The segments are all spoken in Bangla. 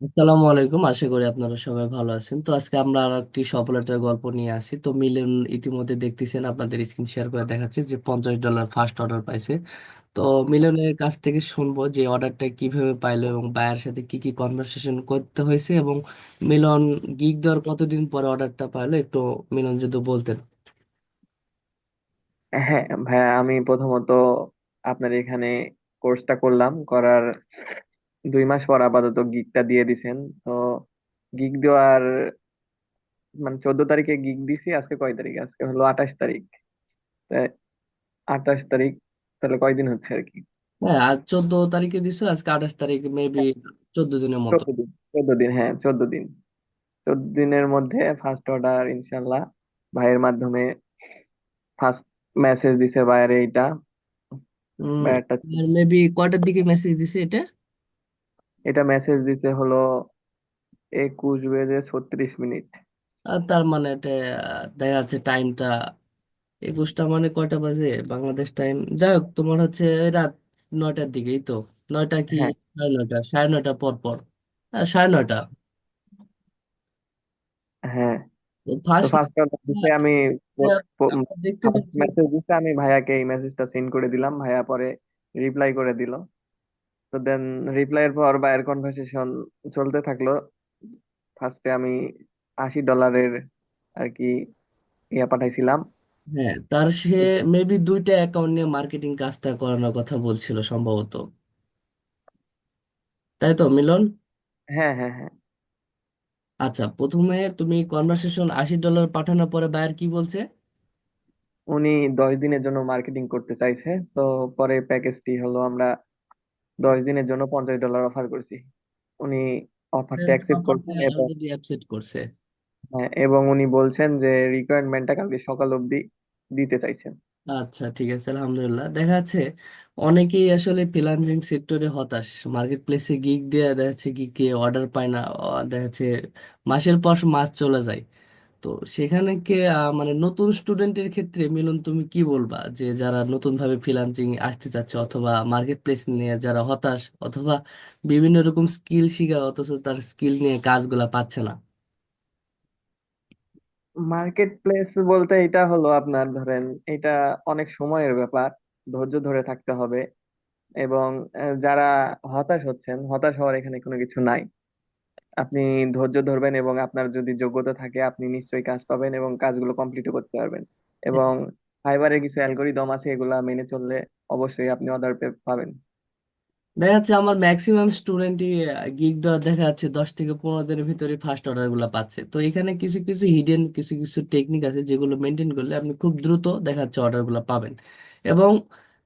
আসসালামু আলাইকুম। আশা করি আপনারা সবাই ভালো আছেন। তো আজকে আমরা আর একটি সফলতার গল্প নিয়ে আসি। তো মিলন ইতিমধ্যে দেখতেছেন, আপনাদের স্ক্রিন শেয়ার করে দেখাচ্ছে যে পঞ্চাশ ডলার ফার্স্ট অর্ডার পাইছে। তো মিলনের কাছ থেকে শুনব যে অর্ডারটা কীভাবে পাইলো এবং বায়ার সাথে কি কি কনভারসেশন করতে হয়েছে এবং মিলন গিগ দেওয়ার কতদিন পরে অর্ডারটা পাইলো? একটু মিলন যদি বলতেন। হ্যাঁ ভাইয়া, আমি প্রথমত আপনার এখানে কোর্সটা করলাম। করার দুই মাস পর আপাতত গিগটা দিয়ে দিছেন। তো গিগ দেওয়ার মানে চোদ্দ তারিখে গিগ দিছি আজকে কয় তারিখ? আজকে হলো আঠাশ তারিখ। আঠাশ তারিখ তাহলে কয়দিন হচ্ছে আর কি? হ্যাঁ আজ চোদ্দ তারিখে দিছো আজকে আঠাশ তারিখ মেবি হ্যাঁ, চোদ্দ দিনের মতো। চোদ্দ দিন চোদ্দ দিন হ্যাঁ চোদ্দ দিন। চোদ্দ দিনের মধ্যে ফার্স্ট অর্ডার ইনশাল্লাহ ভাইয়ের মাধ্যমে ফার্স্ট মেসেজ দিছে ভাইয়ের এইটা। মেবি কয়টার দিকে মেসেজ দিছে এটা? এটা মেসেজ দিছে হলো একুশ বেজে ছত্রিশ মিনিট। আর তার মানে এটা দেখা যাচ্ছে টাইমটা একুশটা মানে কয়টা বাজে? বাংলাদেশ টাইম যাই হোক তোমার হচ্ছে রাত নয়টার দিকেই তো। নয়টা কি হ্যাঁ। সাড়ে নয়টা? সাড়ে নয়টা পর পর। আহ, সাড়ে নয়টা। হ্যাঁ। তো ফার্স্ট ফার্স্ট দিছে আমি আমরা দেখতে ফার্স্ট পাচ্ছি। মেসেজ দিছে আমি ভাইয়াকে এই মেসেজটা সেন্ড করে দিলাম। ভাইয়া পরে রিপ্লাই করে দিল। তো দেন রিপ্লাইয়ের পর ভাইয়ের কনভারসেশন চলতে থাকল। ফার্স্টে আমি আশি ডলারের আর কি ইয়া পাঠাইছিলাম। হ্যাঁ তার সে মেবি দুইটা অ্যাকাউন্ট নিয়ে মার্কেটিং কাজটা করানোর কথা বলছিল সম্ভবত। তাই তো মিলন? হ্যাঁ হ্যাঁ হ্যাঁ। আচ্ছা প্রথমে তুমি কনভার্সেশন আশি ডলার পাঠানোর পরে বায়ার কি বলছে? উনি দশ দিনের জন্য মার্কেটিং করতে চাইছে তো পরে প্যাকেজটি হলো আমরা দশ দিনের জন্য পঞ্চাশ ডলার অফার করছি। উনি অফারটা অ্যাকসেপ্ট করছেন এবং অলরেডি অ্যাপসেট করছে। হ্যাঁ, এবং উনি বলছেন যে রিকোয়ারমেন্টটা কালকে সকাল অবধি দিতে চাইছেন। আচ্ছা ঠিক আছে আলহামদুলিল্লাহ। দেখা যাচ্ছে অনেকেই আসলে ফ্রিল্যান্সিং সেক্টরে হতাশ। মার্কেট প্লেসে গিগ দিয়ে দেখা যাচ্ছে গিগে অর্ডার পায় না দেখা যাচ্ছে মাসের পর মাস চলে যায়। তো সেখানে কে আহ, মানে নতুন স্টুডেন্টের ক্ষেত্রে মিলন তুমি কি বলবা? যে যারা নতুন ভাবে ফ্রিল্যান্সিং আসতে চাচ্ছে অথবা মার্কেট প্লেস নিয়ে যারা হতাশ অথবা বিভিন্ন রকম স্কিল শিখা অথচ তার স্কিল নিয়ে কাজগুলা পাচ্ছে না? মার্কেট প্লেস বলতে এটা হলো আপনার ধরেন এটা অনেক সময়ের ব্যাপার ধৈর্য ধরে থাকতে হবে। এবং যারা হতাশ হচ্ছেন হতাশ হওয়ার এখানে কোনো কিছু নাই। আপনি ধৈর্য ধরবেন এবং আপনার যদি যোগ্যতা থাকে, আপনি নিশ্চয়ই কাজ পাবেন এবং কাজগুলো কমপ্লিট করতে পারবেন। এবং ফাইবারের কিছু অ্যালগোরিদম আছে, এগুলা মেনে চললে অবশ্যই আপনি অর্ডার পাবেন। দেখা যাচ্ছে আমার ম্যাক্সিমাম স্টুডেন্টই গিগ দেওয়ার দেখা যাচ্ছে দশ থেকে পনেরো দিনের ভিতরে ফার্স্ট অর্ডারগুলো পাচ্ছে। তো এখানে কিছু কিছু হিডেন কিছু কিছু টেকনিক আছে যেগুলো মেনটেন করলে আপনি খুব দ্রুত দেখা যাচ্ছে অর্ডারগুলো পাবেন। এবং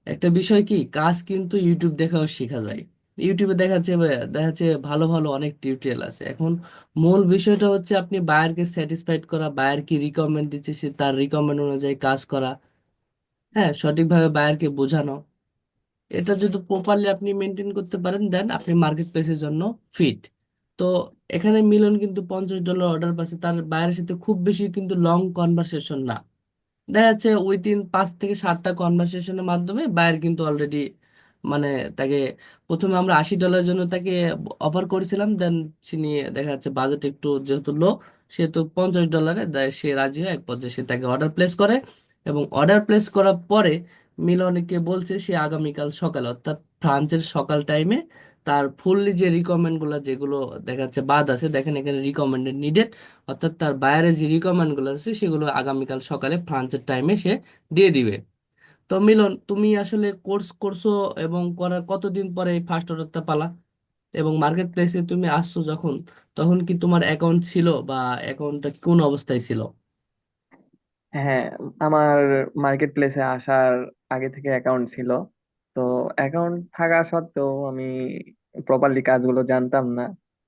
একটা বিষয় কি, কাজ কিন্তু ইউটিউব দেখাও শেখা যায়। ইউটিউবে দেখা যাচ্ছে দেখা যাচ্ছে ভালো ভালো অনেক টিউটোরিয়াল আছে। এখন মূল বিষয়টা হচ্ছে আপনি বায়ারকে স্যাটিসফাইড করা বায়ার কি রিকমেন্ড দিচ্ছে, সে তার রিকমেন্ড অনুযায়ী কাজ করা। হ্যাঁ সঠিকভাবে বায়ারকে বোঝানো। এটা যদি প্রপারলি আপনি মেনটেন করতে পারেন দেন আপনি মার্কেট প্লেসের জন্য ফিট তো এখানে মিলন কিন্তু পঞ্চাশ ডলার অর্ডার পাচ্ছে, তার বাইরের সাথে খুব বেশি কিন্তু লং কনভারসেশন না। দেখা যাচ্ছে উইদিন পাঁচ থেকে সাতটা কনভারসেশনের মাধ্যমে বায়ার কিন্তু অলরেডি মানে তাকে প্রথমে আমরা আশি ডলারের জন্য তাকে অফার করেছিলাম দেন তিনি দেখা যাচ্ছে বাজেট একটু যেহেতু লো সেহেতু পঞ্চাশ ডলারে সে রাজি হয় এক পর্যায়ে সে তাকে অর্ডার প্লেস করে এবং অর্ডার প্লেস করার পরে মিলনকে বলছে সে আগামীকাল সকালে, অর্থাৎ ফ্রান্সের সকাল টাইমে তার ফুললি যে রিকমেন্ডগুলা যেগুলো দেখা যাচ্ছে বাদ আছে, দেখেন এখানে রিকমেন্ডেড নিডেড অর্থাৎ তার বাইরে যে রিকমেন্ডগুলো আছে সেগুলো আগামীকাল সকালে ফ্রান্সের টাইমে সে দিয়ে দিবে। তো মিলন, তুমি আসলে কোর্স করছ এবং করার কতদিন পরে এই ফার্স্ট অর্ডারটা পালা? এবং মার্কেট প্লেসে তুমি আসছো যখন, তখন কি তোমার অ্যাকাউন্ট ছিল বা অ্যাকাউন্টটা কোন অবস্থায় ছিল? হ্যাঁ আমার মার্কেট প্লেসে আসার আগে থেকে অ্যাকাউন্ট ছিল। তো অ্যাকাউন্ট থাকা সত্ত্বেও আমি প্রপারলি কাজগুলো জানতাম না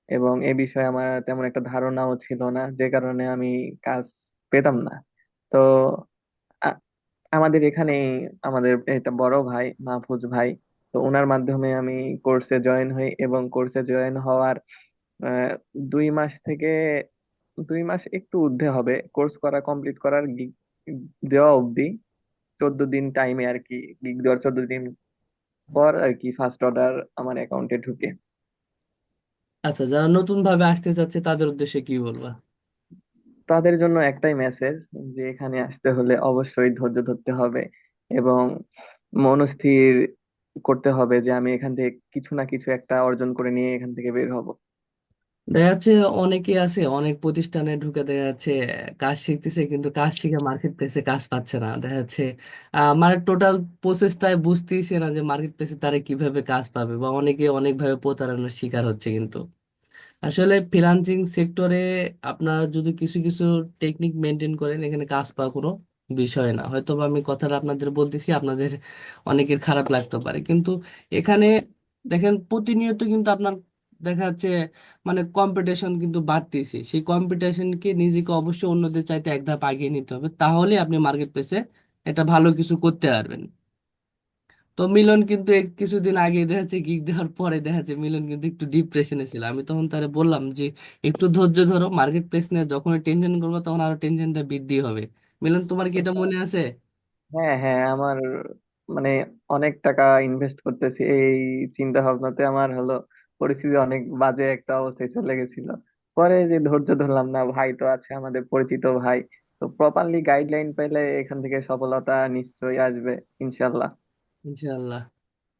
এবং এ বিষয়ে আমার তেমন একটা ধারণাও ছিল না, যে কারণে আমি কাজ পেতাম না। তো আমাদের এখানে আমাদের এটা বড় ভাই, মাহফুজ ভাই, তো ওনার মাধ্যমে আমি কোর্সে জয়েন হই এবং কোর্সে জয়েন হওয়ার দুই মাস থেকে, দুই মাস একটু ঊর্ধ্বে হবে। কোর্স করা কমপ্লিট করার গিগ দেওয়া অবধি চোদ্দ দিন টাইমে আর কি গিগ দেওয়ার চোদ্দ দিন পর আর কি ফার্স্ট অর্ডার আমার অ্যাকাউন্টে ঢুকে। আচ্ছা যারা নতুন ভাবে আসতে চাচ্ছে তাদের উদ্দেশ্যে কি বলবা? তাদের জন্য একটাই মেসেজ যে এখানে আসতে হলে অবশ্যই ধৈর্য ধরতে হবে এবং মনস্থির করতে হবে যে আমি এখান থেকে কিছু না কিছু একটা অর্জন করে নিয়ে এখান থেকে বের হব। দেখা যাচ্ছে অনেকে আছে, অনেক প্রতিষ্ঠানে ঢুকে দেখা যাচ্ছে কাজ শিখতেছে কিন্তু কাজ শিখে মার্কেট প্লেসে কাজ পাচ্ছে না। দেখা যাচ্ছে মানে টোটাল প্রসেসটাই বুঝতেইছে না যে মার্কেট প্লেসে তারা কীভাবে কাজ পাবে বা অনেকে অনেকভাবে প্রতারণার শিকার হচ্ছে কিন্তু। আসলে ফ্রিল্যান্সিং সেক্টরে আপনার যদি কিছু কিছু টেকনিক মেনটেন করেন, এখানে কাজ পাওয়া কোনো বিষয় না। হয়তো বা আমি কথাটা আপনাদের বলতেছি, আপনাদের অনেকের খারাপ লাগতে পারে। কিন্তু এখানে দেখেন, প্রতিনিয়ত কিন্তু আপনার দেখা যাচ্ছে মানে কম্পিটিশন কিন্তু বাড়তেছে। সেই কম্পিটিশনকে নিজেকে অবশ্যই অন্যদের চাইতে এক ধাপ এগিয়ে নিতে হবে। তাহলে আপনি মার্কেট প্লেসে এটা ভালো কিছু করতে পারবেন। তো মিলন কিন্তু এক কিছুদিন আগে দেখা যাচ্ছে গিগ দেওয়ার পরে দেখা যাচ্ছে মিলন কিন্তু একটু ডিপ্রেশনে ছিল। আমি তখন তারে বললাম যে একটু ধৈর্য ধরো মার্কেট প্লেস নিয়ে যখন টেনশন করব তখন আরও টেনশনটা বৃদ্ধি হবে। মিলন তোমার কি এটা মনে আছে? হ্যাঁ হ্যাঁ আমার মানে অনেক টাকা ইনভেস্ট করতেছি। এই চিন্তা ভাবনাতে আমার হলো পরিস্থিতি অনেক বাজে একটা অবস্থায় চলে গেছিল। পরে যে ধৈর্য ধরলাম না ভাই তো আছে আমাদের পরিচিত ভাই। তো প্রপারলি গাইডলাইন পেলে এখান থেকে সফলতা নিশ্চয়ই আসবে ইনশাল্লাহ ইনশাআল্লাহ।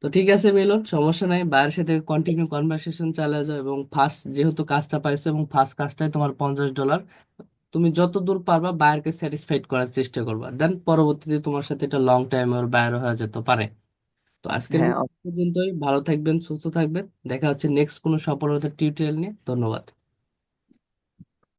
তো ঠিক আছে মিলন সমস্যা নাই বাইরের সাথে কন্টিনিউ কনভারসেশন চালিয়ে যাও এবং ফার্স্ট যেহেতু কাজটা পাইছো এবং ফার্স্ট কাজটাই তোমার পঞ্চাশ ডলার তুমি যত দূর পারবা বায়ারকে স্যাটিসফাইড করার চেষ্টা করবা। দেন পরবর্তীতে তোমার সাথে এটা লং টাইম ওর বায়ার হয়ে যেতে পারে। তো আজকের হ্যাঁ মতো পর্যন্তই ভালো থাকবেন সুস্থ থাকবেন দেখা হচ্ছে নেক্সট কোনো সফলতার টিউটোরিয়াল নিয়ে ধন্যবাদ।